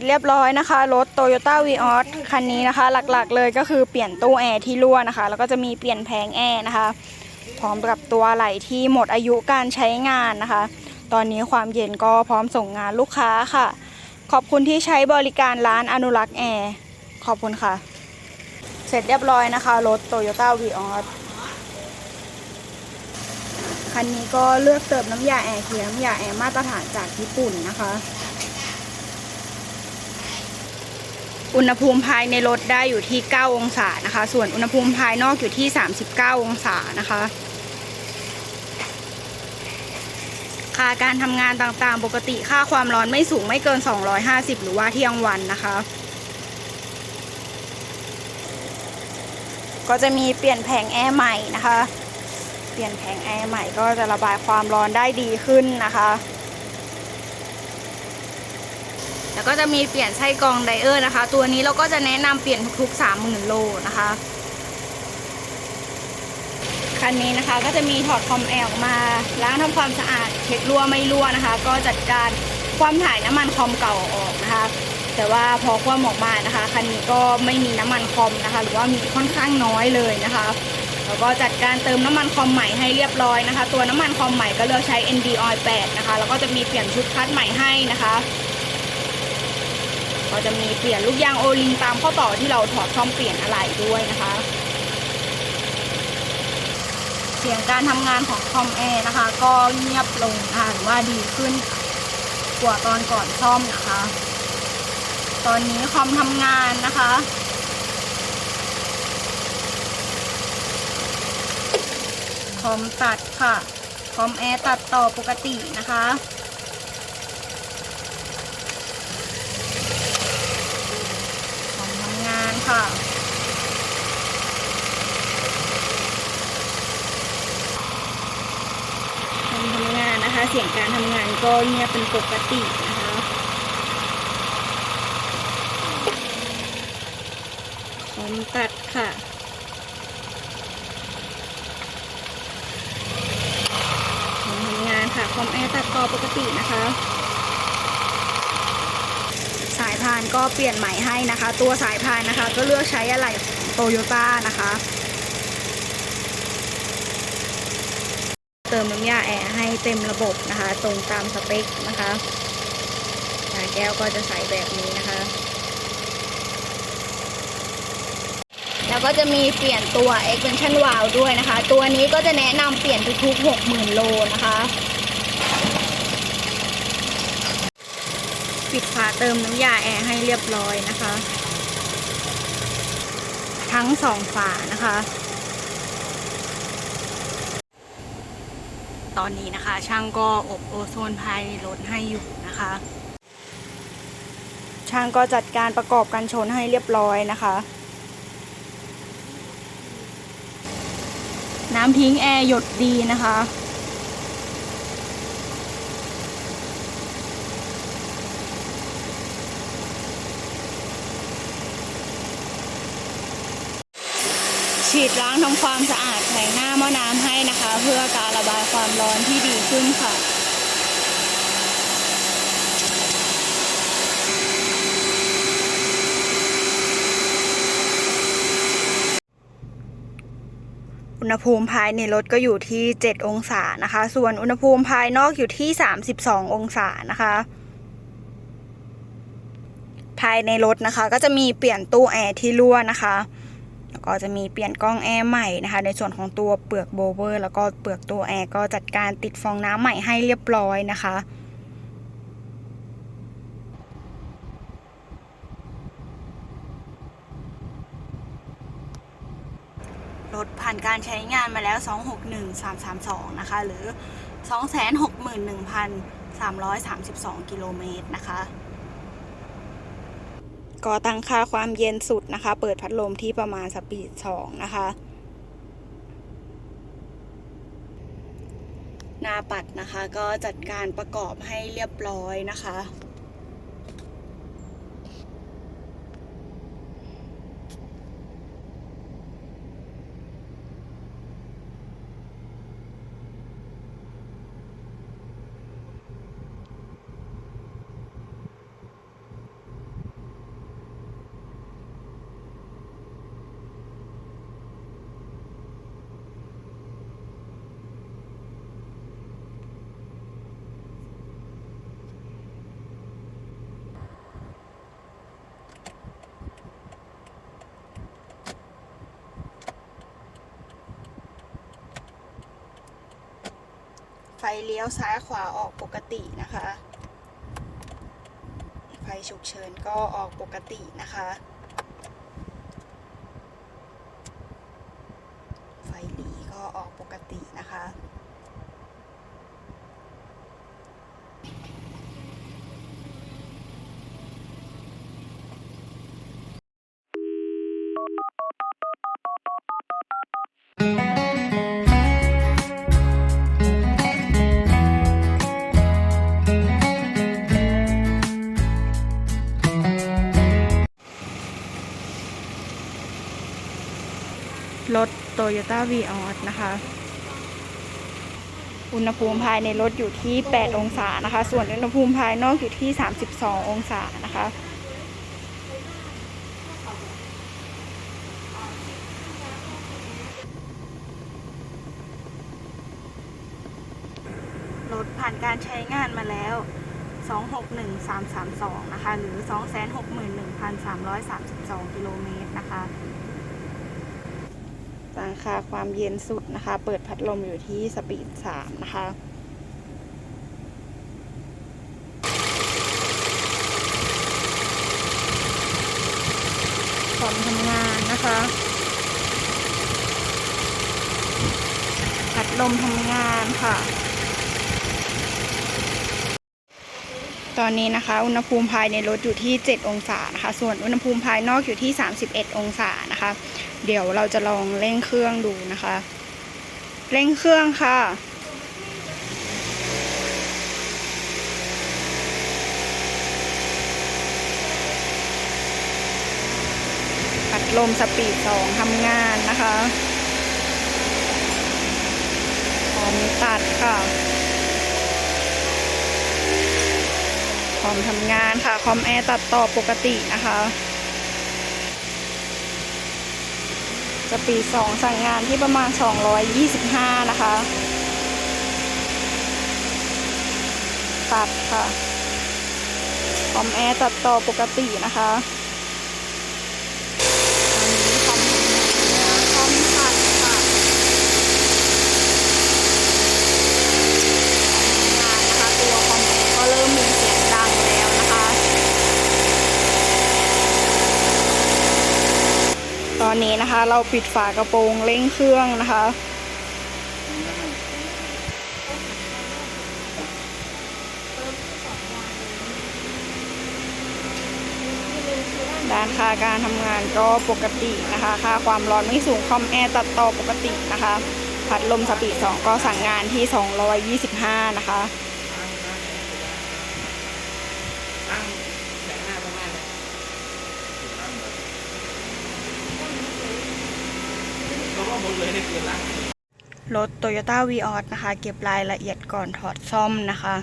จเรียบร้อยนะคะรถ Toyota v ีออสคันนี้นะคะ หลักๆเลยก็คือเปลี่ยนตู้แอร์ที่รั่วนะคะ แล้วก็จะมีเปลี่ยนแผงแอร์นะคะ พร้อมกับตัวไหล่ที่หมดอายุการใช้งานนะคะ ตอนนี้ความเย็นก็พร้อมส่งงานลูกค้าค่ะ ขอบคุณที่ใช้บริการร้านอนุรักษ์แอร์ขอบคุณค่ะ เสร็จเรียบร้อยนะคะรถ Toyota v ีออสคันนี้ก็เลือกเติมน้ำยาแอร์คือน้ำยาแอร์มาตรฐานจากญี่ปุ่นนะคะ อุณหภูมิภายในรถได้อยู่ที่ 9 องศานะคะ ส่วนอุณหภูมิภายนอกอยู่ที่ 39 องศานะคะ ค่าการทำงานต่างๆ ปกติค่าความร้อนไม่สูงไม่เกิน 250 หรือว่าเที่ยงวันนะคะ ก็จะมีเปลี่ยนแผงแอร์ใหม่นะคะ เปลี่ยนแผงแอร์ใหม่ก็จะระบายความร้อนได้ดีขึ้นนะคะ แล้วก็จะมีเปลี่ยนไส้กรองไดเออร์นะคะ ตัวนี้เราก็จะแนะนำเปลี่ยนทุกๆ30,000โลนะคะคันนี้นะคะก็จะมีถอดคอมแอร์ออกมาล้างทำความสะอาดเช็ครั่วไม่รั่วนะคะ ก็จัดการความถ่ายน้ำมันคอมเก่าออกนะคะ แต่ว่าพอคว่ำออกมานะคะคันนี้ก็ไม่มีน้ำมันคอมนะคะ หรือว่ามีค่อนข้างน้อยเลยนะคะแล้วก็จัดการเติมน้ำมันคอมใหม่ให้เรียบร้อยนะคะ ตัวน้ำมันคอมใหม่ก็เลือกใช้ ND Oil 8นะคะแล้วก็จะมีเปลี่ยนชุดคัดใหม่ให้นะคะ ก็จะมีเปลี่ยนลูกยางโอลิงตามข้อต่อที่เราถอดซ่อมเปลี่ยนอะไหล่ด้วยนะคะ เสียงการทำงานของคอมแอร์นะคะ ก็เงียบลงนะคะหรือว่าดีขึ้นกว่าตอนก่อนซ่อมนะคะ ตอนนี้คอมทำงานนะคะคอมตัดค่ะ คอมแอร์ตัดต่อปกตินะคะ คอมทำงาน ค่ะ ทำงานนะคะ เสียงการทำงานก็เงียบเป็นปกตินะคะคอมตัดค่ะคอมทำงานค่ะคอมแอร์ตัดต่อปกตินะคะานก็เปลี่ยนใหม่ให้นะคะ ตัวสายพานนะคะ ก็เลือกใช้อะไหล่โตโยต้านะคะ เติมน้ำยาแอร์ให้เต็มระบบนะคะ ตรงตามสเปคนะคะแก้วก็จะใส่แบบนี้นะคะ แล้วก็จะมีเปลี่ยนตัว extension valve ด้วยนะคะ ตัวนี้ก็จะแนะนำเปลี่ยนทุกๆ 60,000 โลนะคะ ปิดฝาเติมน้ำยาแอร์ให้เรียบร้อยนะคะ ทั้งสองฝานะคะ ตอนนี้นะคะ ช่างก็อบโอโซนภายในรถให้อยู่นะคะ ช่างก็จัดการประกอบกันชนให้เรียบร้อยนะคะน้ำทิ้งแอร์หยดดีนะคะ ฉีดล้างทำความสะอาดแผงหน้าหม้อน้ำให้นะคะ เพื่อการระบายความร้อนที่ดีขึ้นค่ะอุณหภูมิภายในรถก็อยู่ที่ 7 องศานะคะ ส่วนอุณหภูมิภายนอกอยู่ที่ 32 องศานะคะ ภายในรถนะคะ ก็จะมีเปลี่ยนตู้แอร์ที่รั่วนะคะ ก็จะมีเปลี่ยนกล้องแอร์ใหม่นะคะ ในส่วนของตัวเปลือกโบเวอร์แล้วก็เปลือกตัวแอร์ก็จัดการติดฟองน้ำใหม่ให้เรียบร้อยนะคะรถผ่านการใช้งานมาแล้ว 261332 นะคะ หรือ 261,332 กิโลเมตรนะคะ ก็ตั้งค่าความเย็นสุดนะคะ เปิดพัดลมที่ประมาณสปีด2นะคะ หน้าปัดนะคะก็จัดการประกอบให้เรียบร้อยนะคะ ไฟเลี้ยวซ้ายขวาออกปกตินะคะ ไฟฉุกเฉินก็ออกปกตินะคะ ไฟหลีก็ออกปกตินะคะร ถ Toyota v ีออนะคะ อุณหภูมิภายในรถอยู่ที่ 8 องศานะคะ ส่วนอุณหภูมิภายนอกอยู่ที่ 32 องศานะคะรถผ่านการใช้งานมาแล้ว 261332 นะคะ หรือ 261,332 กิโลเมตรนะคะ ราคาความเย็นสุดนะคะ เปิดพัดลมอยู่ที่สปีด3นะคะความทำงานนะคะ พัดลมทำงานค่ะ ตอนนี้นะคะ อุณหภูมิภายในรถอยู่ที่ 7 องศานะคะ ส่วนอุณหภูมิภายนอกอยู่ที่ 31 องศานะคะ เดี๋ยวเราจะลองเร่งเครื่องดูนะคะ เร่งเครื่องค่ะพัดลมสปีด2ทำงานนะคะพร้อมตัดค่ะคอมทำงานค่ะ คอมแอร์ตัดต่อปกตินะคะ จะปีสองสั่งงานที่ประมาณ 225 นะคะ ตัดค่ะคอมแอร์ตัดต่อปกตินะคะอันนี้คอมคอมตัดค่ะ งานนะคะตัวคอมแอร์ก็เริ่มมีเสียงดังแล้วนะคะ ต อนนี้นะคะ เราปิดฝากระโปรงเร่งเครื่องนะคะ ด้านค่าการทำงานก็ปกตินะคะ ค่าความร้อนไม่สูงคอมแอร์ตัดต่อปกตินะคะ พัดลมสปีด2ก็สั่งงานที่ 225 นะคะ ตั้งแสงหน้าประมาณเลยเขาก็ หมดเลยในคืนละรถ Toyota v ีออนะคะ เก็บรายละเอียดก่อนถอดซ่อมนะคะ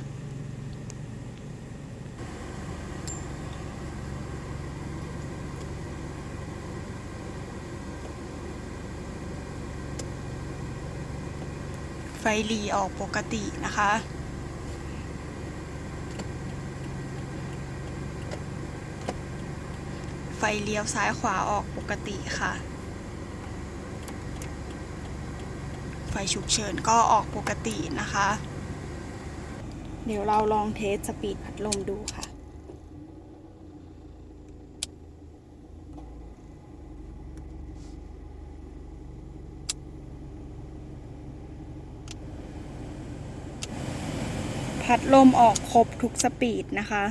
ไฟหลีออกปกตินะคะ ไฟเลี้ยวซ้ายขวาออกปกติค่ะ ไฟฉุกเฉินก็ออกปกตินะคะ เดี๋ยวเราลองเทสสปีดพัดลมดูค่ะพัดลมออกครบทุกสปีดนะคะ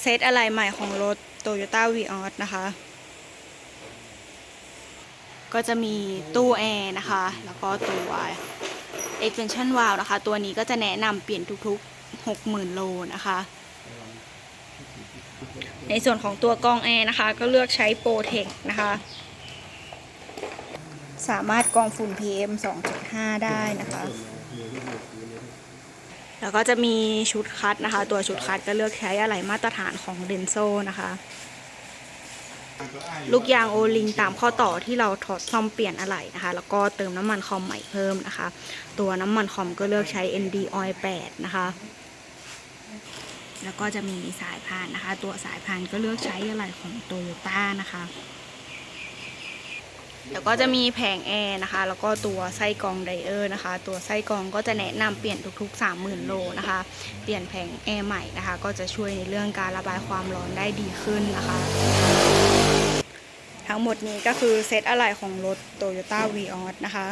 เซตอะไรใหม่ของรถ Toyota v ีออนะคะ ก็จะมีตู้แอร์นะคะ แล้วก็ตัว extension valve นะคะ ตัวนี้ก็จะแนะนำเปลี่ยนทุกๆ 60,000 โลนะคะ ในส่วนของตัวกรองแอร์นะคะ ก็เลือกใช้โปรเทคนะคะ สามารถกรองฝุ่น PM 2.5 ได้นะคะ แล้วก็จะมีชุดคัดนะคะ ตัวชุดคัดก็เลือกใช้อะไหล่มาตรฐานของเดนโซนะคะ ลูกยางโอลิงตามข้อต่อที่เราถอดซ่อมเปลี่ยนอะไหล่นะคะ แล้วก็เติมน้ำมันคอมใหม่เพิ่มนะคะ ตัวน้ำมันคอมก็เลือกใช้ ND Oil 8 นะคะ แล้วก็จะมีสายพานนะคะ ตัวสายพานก็เลือกใช้อะไหล่ของโตโยต้านะคะ แล้วก็จะมีแผงแอร์นะคะ แล้วก็ตัวไส้กรองไดเออร์นะคะ ตัวไส้กรองก็จะแนะนำเปลี่ยนทุก ๆ 30,000 โลนะคะ เปลี่ยนแผงแอร์ใหม่นะคะ ก็จะช่วยในเรื่องการระบายความร้อนได้ดีขึ้นนะคะ ทั้งหมดนี้ก็คือเซตอะไหล่ของรถ Toyota v ีออนะคะ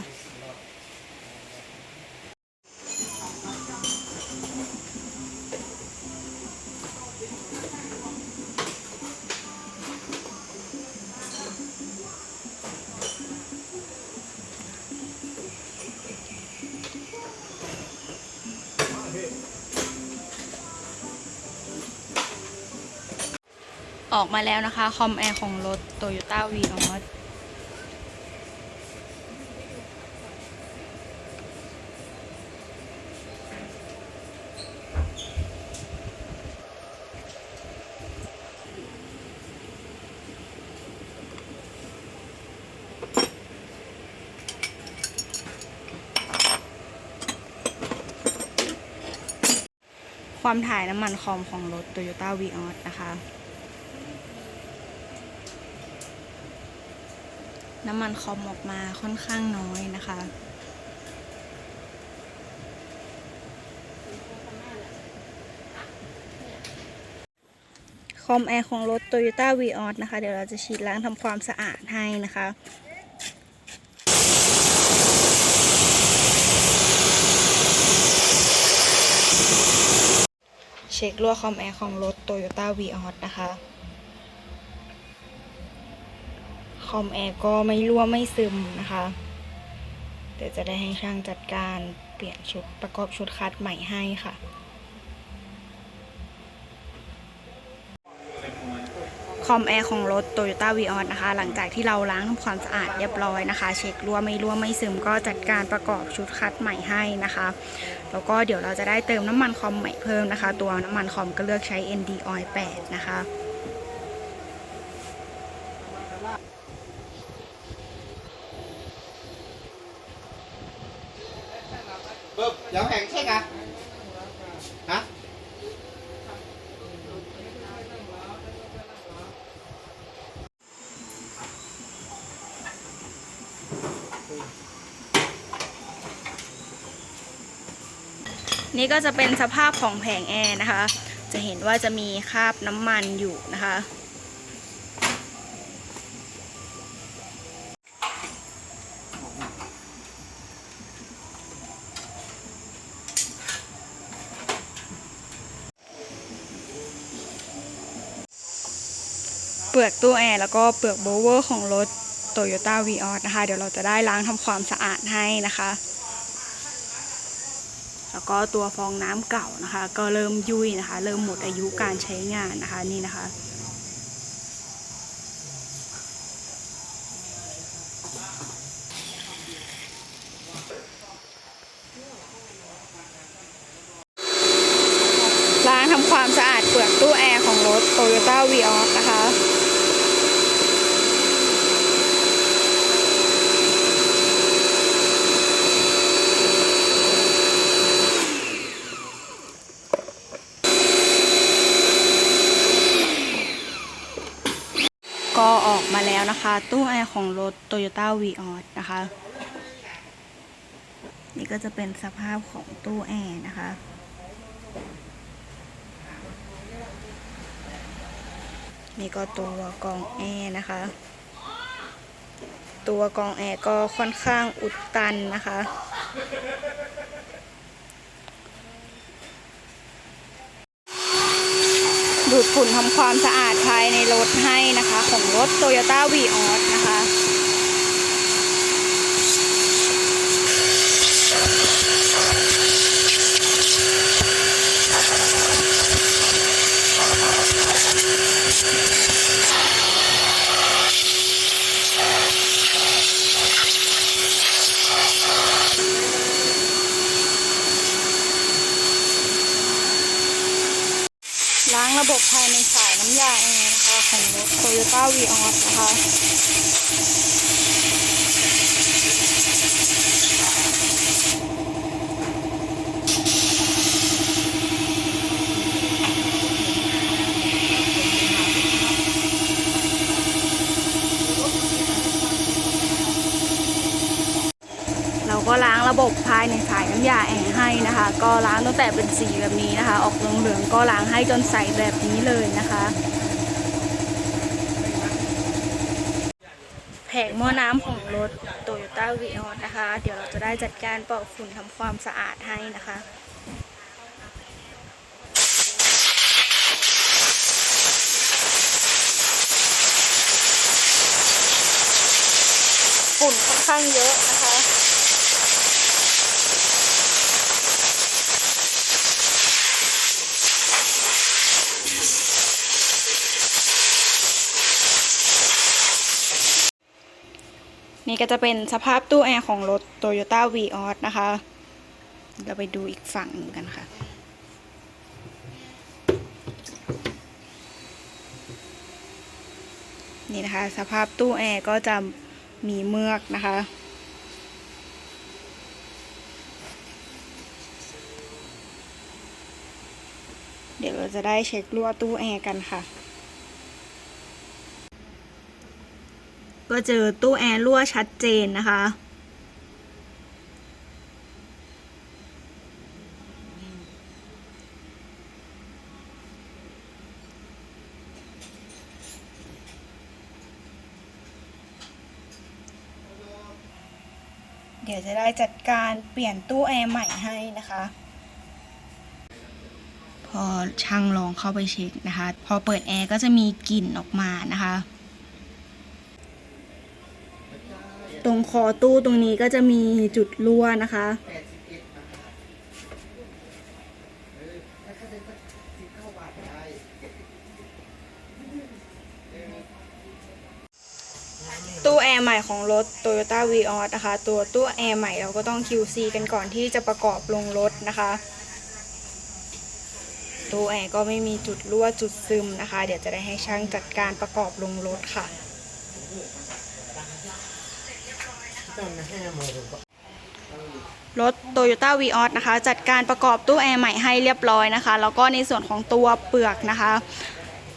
ออกมาแล้วนะคะ คอมแอร์ของรถ Toyota v ีออความถ่ายน้ำมันคอมของรถ Toyota v ีออนะคะ น้ำมันคอมออกมาค่อนข้างน้อยนะคะ คอมแอร์ของรถ Toyota v ีออนะคะ เดี๋ยวเราจะฉีดล้างทำความสะอาดให้นะคะเช็ครั่วคอมแอร์ของรถ Toyota v ีออนะคะ คอมแอร์ก็ไม่รั่วไม่ซึมนะคะเดี๋ยวจะได้ให้ช่างจัดการเปลี่ยนชุดประกอบชุดคัดใหม่ให้ค่ะคอมแอร์ของรถ Toyota v ีออนะคะ หลังจากที่เราล้างทำความสะอาดเรียบร้อยนะคะ เช็ครั่วไม่รั่วไม่ซึมก็จัดการประกอบชุดคัดใหม่ให้นะคะ แล้วก็เดี๋ยวเราจะได้เติมน้ำมันคอมใหม่เพิ่มนะคะ ตัวน้ำมันคอมก็เลือกใช้ ND Oil 8 นะคะ นี่ก็จะเป็นสภาพของแผงแอร์นะคะ จะเห็นว่าจะมีคราบน้ำมันอยู่นะคะ เปลือกตู้แอร์แล้วก็เปลือกโบเวอร์ของรถ Toyota v ีออสนะคะ เดี๋ยวเราจะได้ล้างทำความสะอาดให้นะคะ แล้วก็ตัวฟองน้ำเก่านะคะ ก็เริ่มยุ่ยนะคะ เริ่มหมดอายุการใช้งานนะคะนี่นะคะ ล้างทำความสะอาดเปลือกตู้แอร์ของรถ Toyota v ีออนะคะ ก็ออกมาแล้วนะคะ ตู้แอร์ของรถ Toyota v ีออนะคะ นี่ก็จะเป็นสภาพของตู้แอร์นะคะ นี่ก็ตัวกองแอร์นะคะ ตัวกองแอร์ก็ค่อนข้างอุดตันนะคะ ดูดฝุ่นทำความสะอาดภายในรถให้นะคะ ของรถ Toyota v ีออนะคะ Hãy subscribe cho kênh Ghiền Mì Gõ Để không bỏ lỡ ล้างระบบภายในสายน้ำยาแอร์นะคะ ของร ถ Toyota v ีออสนะคะเราก็ล้างระบบภายในสายน้ำยาแอร์ให้นะคะ ก็ล้างตั้งแต่เป็นสีแบบนี้นะคะ ออกเหลืองๆก็ล้างให้จนใสแบบนี้เลยนะคะ แผ งหม้อน้ำของรถโตโยต้าวีออนนะคะ เดี๋ยวเราจะได้จัดการเป่าฝุ่นทำความสะอาดให้นะคะฝุ่นค่อนข้างเยอะนะคะ นี่ก็จะเป็นสภาพตู้แอร์ของรถ Toyota v ีออสนะคะ เราไปดูอีกฝั่งหนึ่งกันค่ะ นี่นะคะ สภาพตู้แอร์ก็จะมีเมือกนะคะเดี๋ยวเราจะได้เช็ครั่วตู้แอร์กันค่ะ ก็เจอตู้แอร์รั่วชัดเจนนะคะ เดี๋ยวจะได้จัดการเปลี่ยนตู้แอร์ใหม่ให้นะคะ พอช่างลองเข้าไปเช็คนะคะ พอเปิดแอร์ก็จะมีกลิ่นออกมานะคะ ต รงคอตู้ตรงนี้ก็จะมีจุดรั่วนะคะ ตู้แอร์ใหม่ของรถ Toyota v ีออสนะคะ ตัวตู้แอร์ใหม่เราก็ต้อง QC กันก่อนที่จะประกอบลงรถนะคะตู้แอร์ก็ไม่มีจุดรั่วจุดซึมนะคะ เดี๋ยวจะได้ให้ช่างจัดการประกอบลงรถค่ะ ต้องห้าโมงก็ รถ Toyota v ีออสนะคะ จัดการประกอบตู้แอร์ใหม่ให้เรียบร้อยนะคะ แล้วก็ในส่วนของตัวเปลือกนะคะ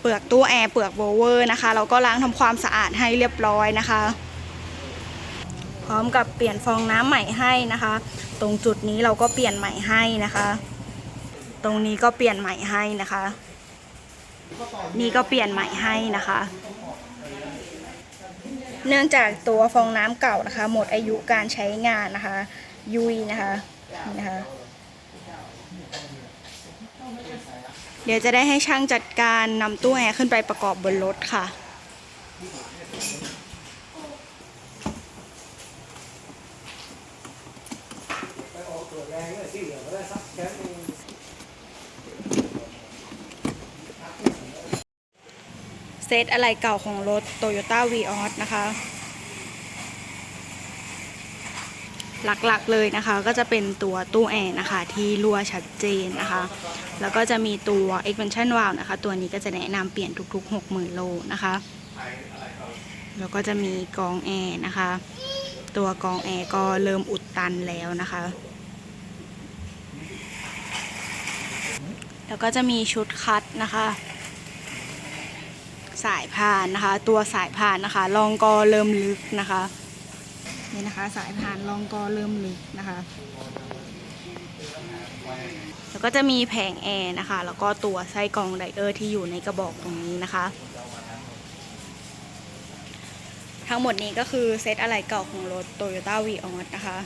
เปลือกตู้แอร์เปลือกโบเวอร์นะคะเราก็ล้างทำความสะอาดให้เรียบร้อยนะคะ พร้อมกับเปลี่ยนฟองน้ำใหม่ให้นะคะ ตรงจุดนี้เราก็เปลี่ยนใหม่ให้นะคะ ตรงนี้ก็เปลี่ยนใหม่ให้นะคะ นี่ก็เปลี่ยนใหม่ให้นะคะ เนื่องจากตัวฟองน้ำเก่านะคะ หมดอายุการใช้งานนะคะ ยุยนะคะนะคะ เดี๋ยวจะได้ให้ช่างจัดการนำตู้แอร์ขึ้นไปประกอบบนรถค่ะ เซตอะไรเก่าของรถ Toyota v ีออสนะคะ หลักๆเลยนะคะก็จะเป็นตัวตู้แอร์นะคะ ที่รั่วชัดเจนนะคะ แล้วก็จะมีตัว expansion valve นะคะ ตัวนี้ก็จะแนะนำเปลี่ยนทุก ๆ 60,000 โลนะคะ แล้วก็จะมีกองแอร์นะคะ ตัวกองแอร์ก็เริ่มอุดตันแล้วนะคะแล้วก็จะมีชุดคัดนะคะ สายพานนะคะ ตัวสายพานนะคะรองกอเริ่มลึกนะคะนี่นะคะ สายพานรองกอเริ่มลึกนะคะ แล้วก็จะมีแผงแอร์นะคะ แล้วก็ตัวไส้กรองไดเออร์ที่อยู่ในกระบอกตรงนี้นะคะ ทั้งหมดนี้ก็คือเซตอะไหล่เก่าของรถ Toyota v ีออสนะคะ